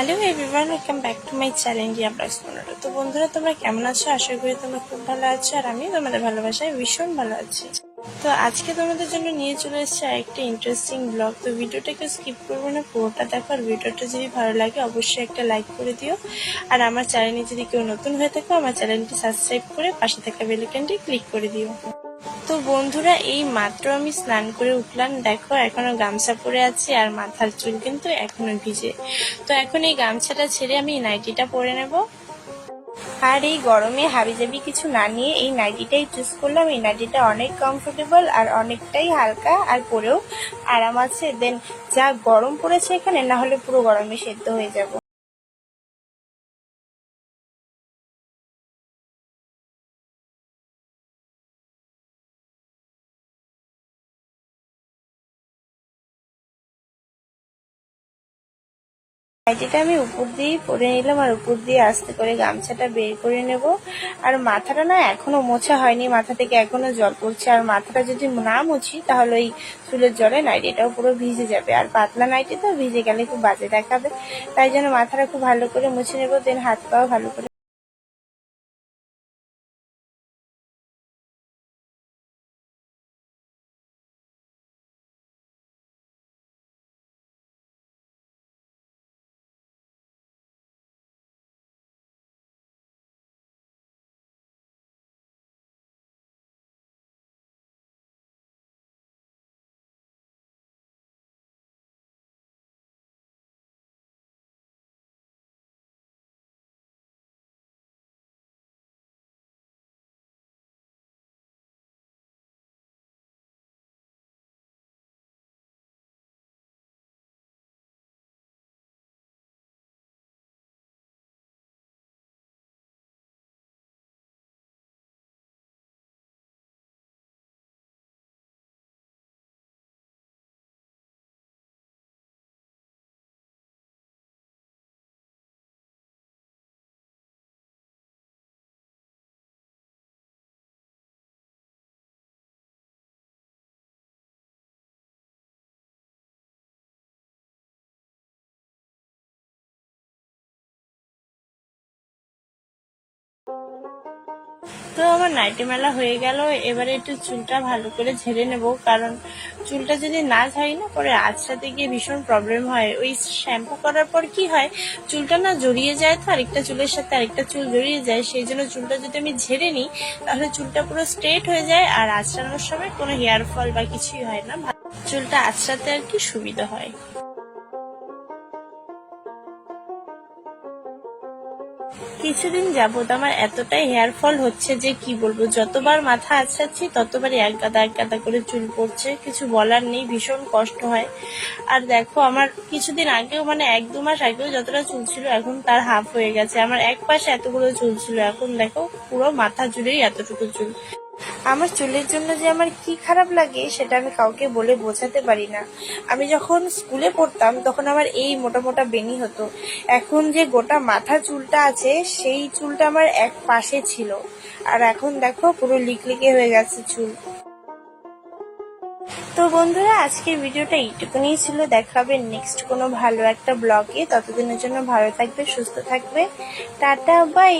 Hello everyone, welcome back to my channel vlogs পনেরো তো বন্ধুরা, তোমরা কেমন আছো? আশা করি তোমরা খুব ভালো আছো আর আমি তোমাদের ভালোবাসায় ভীষণ ভালো আছি। তো আজকে তোমাদের জন্য নিয়ে চলে এসেছে একটা ইন্টারেস্টিং ব্লগ তো ভিডিওটাকে স্কিপ করব না, পুরোটা দেখো আর ভিডিওটা যদি ভালো লাগে, অবশ্যই একটা লাইক করে দিও। আর আমার চ্যানেলে যদি কেউ নতুন হয়ে থাকো, আমার চ্যানেলটি সাবস্ক্রাইব করে পাশে থাকা বেলিকানটি ক্লিক করে দিও। তো বন্ধুরা, এই মাত্র আমি স্নান করে উঠলাম। দেখো, এখনও গামছা পরে আছি আর মাথার চুল কিন্তু এখনও ভিজে। তো এখন এই গামছাটা ছেড়ে আমি নাইটিটা পরে নেব। আর এই গরমে হাবিজাবি কিছু না নিয়ে এই নাইটিটাই চুজ করলাম। এই নাইটিটা অনেক কমফোর্টেবল আর অনেকটাই হালকা আর পরেও আরাম আছে। দেন যা গরম পড়েছে এখানে, না হলে পুরো গরমে সেদ্ধ হয়ে যাব। নাইটিটা আমি উপর দিয়েই পরে নিলাম আর উপর দিয়ে আস্তে করে গামছাটা বের করে নেব। আর মাথাটা না এখনও মোছা হয়নি, মাথা থেকে এখনও জল পড়ছে। আর মাথাটা যদি না মুছি তাহলে ওই চুলের জলে নাইটিটাও পুরো ভিজে যাবে। আর পাতলা নাইটি তো ভিজে গেলে খুব বাজে দেখাবে। তাই জন্য মাথাটা খুব ভালো করে মুছে নেব দেন হাত পাও ভালো করে তো আমার নাইটি মেলা হয়ে গেল, এবারে একটু চুলটা ভালো করে ঝেড়ে নেব, কারণ চুলটা যদি না ঝাড়ি না, পরে আজটাতে গিয়ে ভীষণ প্রবলেম হয়। ওই শ্যাম্পু করার পর কি হয়, চুলটা না জড়িয়ে যায় তো আরেকটা চুলের সাথে আরেকটা চুল জড়িয়ে যায়, সেই জন্য চুলটা যদি আমি ঝেড়ে নিই, তাহলে চুলটা পুরো স্ট্রেট হয়ে যায় আর আঁচড়ানোর সময় কোনো হেয়ার ফল বা কিছুই হয় না। চুলটা আঁচড়াতে আর কি সুবিধা হয়। কিছুদিন যাবত আমার এতটাই হেয়ার ফল হচ্ছে যে কি বলব, যতবার মাথা আছাচ্ছি ততবারই এক গাদা এক গাদা করে চুল পড়ছে, কিছু বলার নেই, ভীষণ কষ্ট হয়। আর দেখো, আমার কিছুদিন আগেও মানে এক দু মাস আগেও যতটা চুল ছিল, এখন তার হাফ হয়ে গেছে। আমার এক পাশে এতগুলো চুল ছিল, এখন দেখো পুরো মাথা জুড়েই এতটুকু চুল। আমার চুলের জন্য যে আমার কি খারাপ লাগে, সেটা আমি কাউকে বলে বোঝাতে পারি না। আমি যখন স্কুলে পড়তাম, তখন আমার এই মোটা মোটা বেনি হতো। এখন যে গোটা মাথা চুলটা আছে, সেই চুলটা আমার এক পাশে ছিল। আর এখন দেখো, পুরো লিকলিকে হয়ে গেছে চুল। তো বন্ধুরা, আজকের ভিডিওটা এইটুকুনি ছিল। দেখাবে নেক্সট কোনো ভালো একটা ব্লগে ততদিনের জন্য ভালো থাকবে, সুস্থ থাকবে। Tata bye